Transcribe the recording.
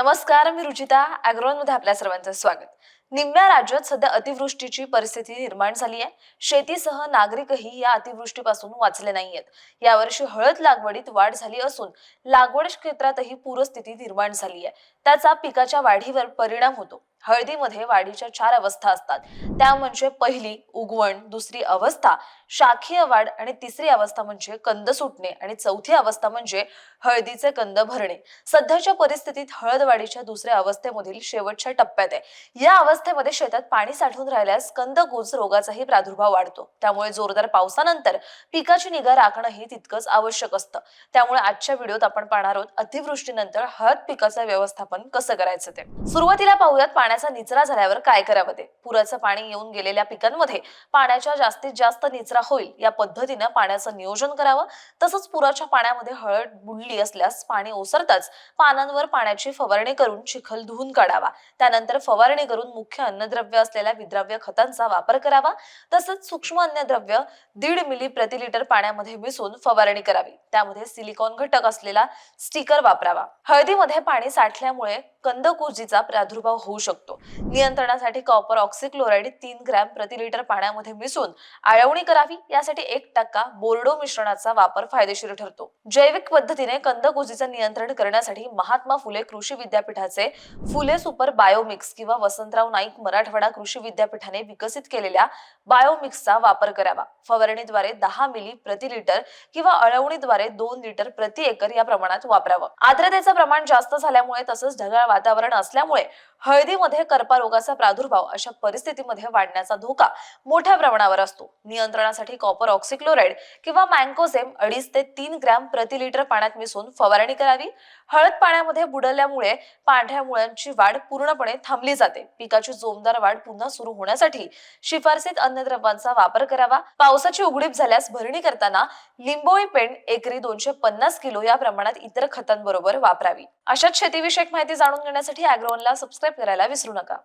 नमस्कार मी रुचिता अॅग्रोनमध्ये आपल्या सर्वांचं स्वागत. निम्म्या राज्यात सध्या अतिवृष्टीची परिस्थिती निर्माण झाली आहे. शेतीसह नागरिकही या अतिवृष्टीपासून वाचले नाहीयेत. यावर्षी हळद लागवडीत वाढ झाली असून लागवड क्षेत्रातही पूरस्थिती निर्माण झाली आहे. त्याचा पिकाच्या वाढीवर परिणाम होतो. हळदीमध्ये वाढीच्या चार अवस्था असतात. त्या म्हणजे पहिली उगवण दुसरी अवस्था शाखीय वाढ आणि तिसरी अवस्था म्हणजे कंद सुटणे आणि चौथी अवस्था म्हणजे हळदीचे कंद भरणे. सध्याच्या परिस्थितीत हळद वाढीच्या दुसऱ्या अवस्थेमधील शेवटच्या टप्प्यात आहे. या अवस्था अवस्थेमध्ये शेतात पाणी साठून राहिल्यास कंदकुज रोगाचाही प्रादुर्भाव वाढतो. त्यामुळे जोरदार पावसानंतर पिकाची निगा राखणंही तितकंच आवश्यक असतं. त्यामुळे आजच्या व्हिडिओत आपण पाहणार आहोत अतिवृष्टीनंतर हळद पिकाचं व्यवस्थापन कसं करायचं ते. सुरुवातीला पाहुयात पाण्याचा निचरा झाल्यावर काय करावं ते. पुराचं पाणी येऊन गेलेल्या पिकांमध्ये पाण्याच्या जास्तीत जास्त निचरा होईल या पद्धतीनं पाण्याचं नियोजन करावं. तसंच पुराच्या पाण्यामध्ये हळद बुडली असल्यास पाणी ओसरताच पानांवर पाण्याची फवारणी करून चिखल धुवून काढावा. त्यानंतर फवारणी करून मुख्य अन्नद्रव्य असलेल्या विद्राव्य खतांचा वापर करावा. तसंच सूक्ष्म अन्नद्रव्य दीड मिली प्रति लिटर पाण्यामध्ये मिसळून फवारणी करावी. त्यामध्ये सिलिकॉन घटक असलेला स्टिकर वापरावा. हळदीमध्ये पाणी साठल्यामुळे कंदकुजीचा प्रादुर्भाव होऊ शकतो. नियंत्रणासाठी कॉपर ऑक्सिक्लोराईड तीन ग्रॅम प्रति लिटर पाण्यामध्ये मिसळून आळवणी करावी यासाठी एक टक्का बोर्डो मिश्रणाचा वापर फायदेशीर ठरतो. जैविक पद्धतीने कंदकुजीचं नियंत्रण करण्यासाठी महात्मा फुले कृषी विद्यापीठाचे फुले सुपर बायोमिक्स किंवा वसंतराव नाईक मराठवाडा कृषी विद्यापीठाने विकसित केलेल्या बायोमिक्सचा वापर करावा. फवारणीद्वारे दहा मिली प्रति लिटर किंवा अळवणीद्वारे दोन लिटर प्रति एकर या प्रमाणात वापरावं. आर्द्रतेचं प्रमाण जास्त झाल्यामुळे तसंच ढगाळ वातावरण असल्यामुळे हळदीमध्ये करपारोगाचा प्रादुर्भाव अशा परिस्थितीमध्ये वाढण्याचा धोका मोठ्या प्रमाणावर असतो. नियंत्रणासाठी कॉपर ऑक्सिक्लोराईड किंवा मँकोझेम अडीच ते तीन ग्रॅम प्रति लिटर पाण्यात मिसळून फवारणी करावी. हळद पाण्यामध्ये बुडल्यामुळे पांढऱ्या मुळांची वाढ पूर्णपणे थांबली जाते. पिकाची जोमदार वाढ पुन्हा सुरू होण्यासाठी शिफारसीत अन्नद्रव्यांचा वापर करावा. पावसाची उघडीप झाल्यास भरणी करताना लिंबोळी पेंड एकरी दोनशे पन्नास किलो या प्रमाणात इतर खतांबरोबर वापरावी. अशाच शेतीविषयक माहिती जाणून घेण्यासाठी अॅग्रोनला सबस्क्राईब करायला विसरू नका.